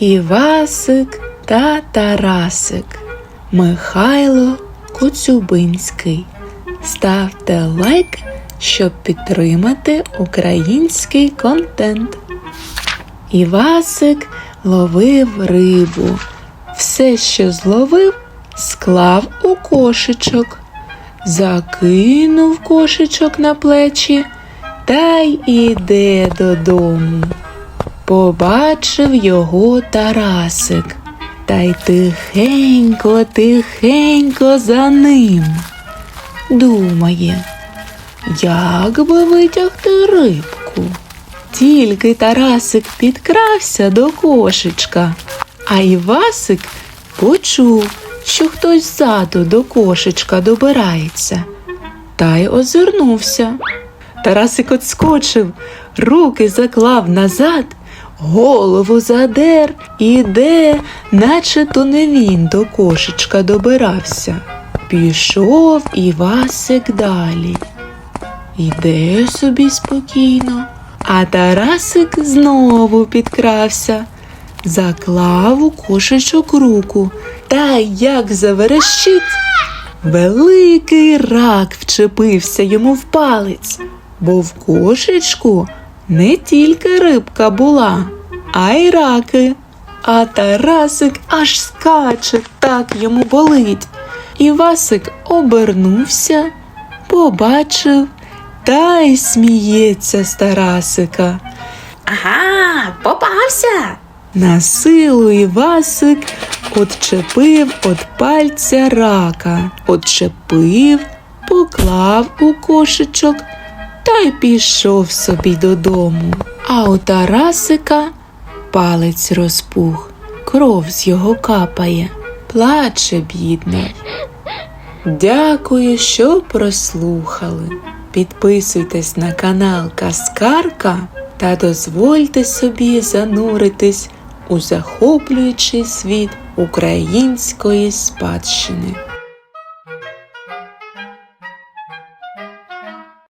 Івасик та Тарасик. Михайло Коцюбинський. Ставте лайк, щоб підтримати український контент. Івасик ловив рибу. Все, що зловив, склав у кошечок, закинув кошечок на плечі та й іде додому. Побачив його Тарасик, та й тихенько, тихенько за ним. Думає, як би витягти рибку. Тільки Тарасик підкрався до кошечка, а Івасик почув, що хтось ззаду до кошечка добирається, та й озирнувся. Тарасик отскочив, руки заклав назад, голову задер іде, наче то не він до кошечка добирався. Пішов Івасик далі. Іде собі спокійно, а Тарасик знову підкрався, заклав у кошечок руку та як заверещить. Великий рак вчепився йому в палець, бо в кошечку не тільки рибка була, а й раки. А Тарасик аж скаче, так йому болить. Івасик обернувся, побачив та й сміється з Тарасика. Ага, попався. На силу Івасик отчепив от пальця рака, отчепив, поклав у кошечок та й пішов собі додому. А у Тарасика палець розпух, кров з його капає, плаче бідний. Дякую, що прослухали. Підписуйтесь на канал Каскарка та дозвольте собі зануритись у захоплюючий світ української спадщини.